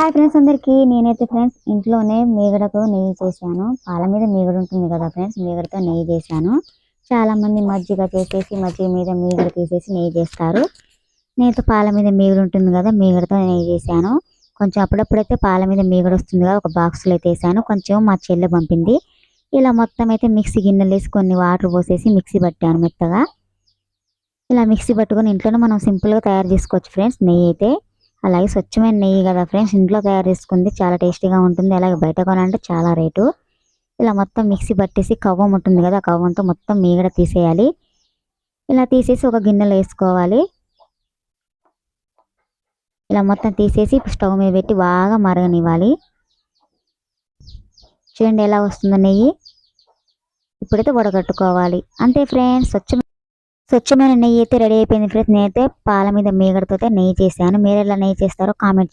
Hi friends అందరికీ నేనైతే friends ఇంట్లోనే మీగడతో నెయ్యి చేశాను. పాల మీద మీగడ ఉంటుంది కదా ఫ్రెండ్స్ మీగడతో నెయ్యి చేశాను. చాలా మంది మజ్జిగ చేసేసి మజ్జిగ మీద మీగడ తీసేసి నెయ్యి చేస్తారు. నేనైతే పాల మీద మీగడ ఉంటుంది కదా మీగడతో నెయ్యి చేశాను. కొంచెం అప్పుడప్పుడైతే పాల మీద మీగడ వస్తుంది కదా ఒక బాక్స్లో అయితే వేసాను కొంచెం మా చెల్లె పంపింది. ఇలా మొత్తం అయితే మిక్సీ గిన్నెలు వేసి కొన్ని వాటర్ పోసేసి మిక్సీ పట్టాను మెత్తగా. ఇలా మిక్సీ పట్టుకొని ఇంట్లోనే మనం సింపుల్గా తయారు చేసుకోవచ్చు ఫ్రెండ్స్ నెయ్యి అయితే. అలాగే స్వచ్ఛమైన నెయ్యి కదా ఫ్రెండ్స్. ఇంట్లో తయారు చేసుకుంది చాలా టేస్టీగా ఉంటుంది. అలాగే బయట కొనాలంటే చాలా రేటు. ఇలా మొత్తం మిక్సీ పట్టేసి కవ్వం ఉంటుంది కదా కవ్వంతో మొత్తం మీగడ తీసేయాలి. ఇలా తీసేసి ఒక గిన్నెలో వేసుకోవాలి. ఇలా మొత్తం తీసేసి స్టవ్ మీద పెట్టి బాగా మరగనివ్వాలి. చూడండి ఎలా వస్తుందో నెయ్యి. ఇప్పుడైతే వడగట్టుకోవాలి. అంతే ఫ్రెండ్స్ స్వచ్ఛమైన స్వచ్ఛమైన నెయ్యి అయితే రెడీ అయిపోయింది. ఫ్రెండ్స్ నేనైతే పాల మీద మీగడతో నెయ్యి చేశాను. మీరు ఎలా నెయ్యి చేస్తారో కామెంట్